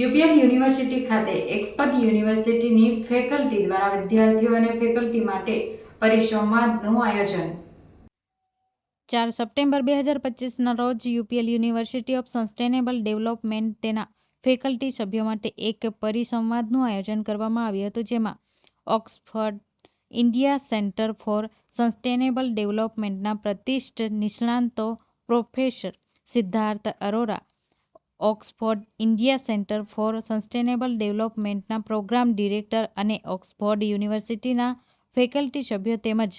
UPL university ખાતે expert યુનિવર્સિટીની faculty દ્વારા વિદ્યાર્થીઓ અને ફેકલ્ટી માટે પરિસંવાદનું આયોજન. ચાર સપ્ટેમ્બર બે હજાર પચીસના રોજ UPL university of sustainable development તેના ફેકલ્ટી સભ્યો માટે એક પરિસંવાદનું આયોજન કરવામાં આવ્યું હતું, જેમાં Oxford India centre for sustainable ડેવલપમેન્ટના પ્રતિષ્ઠ નિષ્ણાતો professor Siddharth Arora Oxford India centre for sustainable ડેવલપમેન્ટના programme director અને ઓક્સફોર્ડ યુનિવર્સિટીના ફેકલ્ટી સભ્યો તેમજ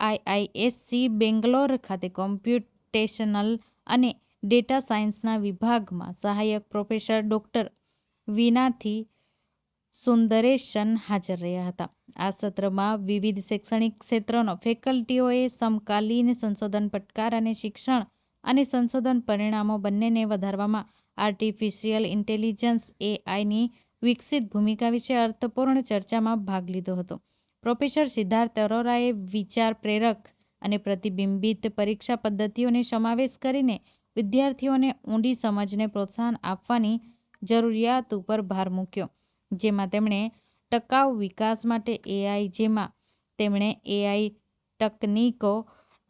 આઈઆઈએસસી બેંગ્લોર ખાતે કોમ્પ્યુટેશનલ અને ડેટા સાયન્સના વિભાગમાં સહાયક પ્રોફેસર ડોક્ટર વિનાથી સુંદરેશન હાજર રહ્યા હતા. આ સત્રમાં વિવિધ શૈક્ષણિક ક્ષેત્રોના ફેકલ્ટીઓએ સમકાલીન સંશોધન, પડકાર અને શિક્ષણ અને સંશોધન પરિણામો બંનેને વધારવામાં આર્ટિફિશિયલ ઇન્ટેલિજન્સ એઆઈની વિકસિત ભૂમિકા વિશે અર્થપૂર્ણ ચર્ચામાં ભાગ લીધો હતો. પ્રોફેસર સિદ્ધાર્થ અરોરાએ વિચાર પ્રેરક અને પ્રતિબિંબિત પરીક્ષા પદ્ધતિઓને સમાવેશ કરીને વિદ્યાર્થીઓને ઊંડી સમજને પ્રોત્સાહન આપવાની જરૂરિયાત ઉપર ભાર મૂક્યો, જેમાં તેમણે ટકાઉ વિકાસ માટે એઆઈ જેમાં તેમણે એઆઈ તકનીકો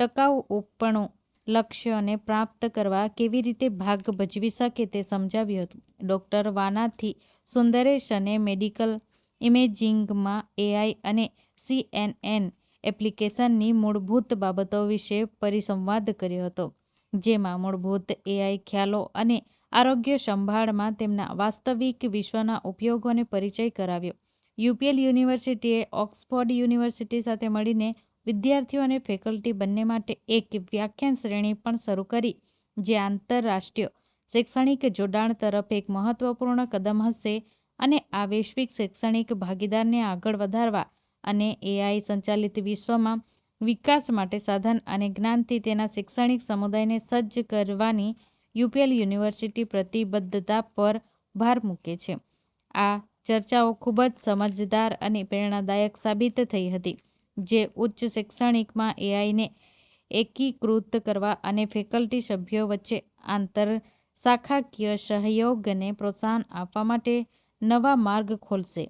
ટકાઉપણું લક્ષ્યોને પ્રાપ્ત કરવા કેવી રીતે ભાગ ભજવી શકે તે સમજાવ્યું હતું. ડૉક્ટર વાનાથી સુંદરેશને મેડિકલ ઇમેજિંગમાં એઆઈ અને સીએનએન એપ્લિકેશનની મૂળભૂત બાબતો વિશે પરિસંવાદ કર્યો હતો, જેમાં મૂળભૂત એઆઈ ખ્યાલો અને આરોગ્ય સંભાળમાં તેમના વાસ્તવિક વિશ્વના ઉપયોગોને પરિચય કરાવ્યો. યુપીએલ યુનિવર્સિટીએ ઓક્સફોર્ડ યુનિવર્સિટી સાથે મળીને વિદ્યાર્થીઓ અને ફેકલ્ટી બંને માટે એક વ્યાખ્યાન શ્રેણી પણ શરૂ કરી, જે આંતરરાષ્ટ્રીય શૈક્ષણિક જોડાણ તરફ એક મહત્વપૂર્ણ કદમ હશે અને આ વૈશ્વિક શૈક્ષણિક ભાગીદારને આગળ વધારવા અને એઆઈ સંચાલિત વિશ્વમાં વિકાસ માટે સાધન અને જ્ઞાનથી તેના શૈક્ષણિક સમુદાયને સજ્જ કરવાની યુપીએલ યુનિવર્સિટી પ્રતિબદ્ધતા પર ભાર મૂકે છે. આ ચર્ચાઓ ખૂબ જ સમજદાર અને પ્રેરણાદાયક સાબિત થઈ હતી. જે ઉચ્ચ શૈક્ષણિકમાં એઆઈને એકીકૃત કરવા અને ફેકલ્ટી સભ્યો વચ્ચે આંતરશાખાકીય સહયોગને પ્રોત્સાહન આપવા માટે નવા માર્ગ ખોલશે.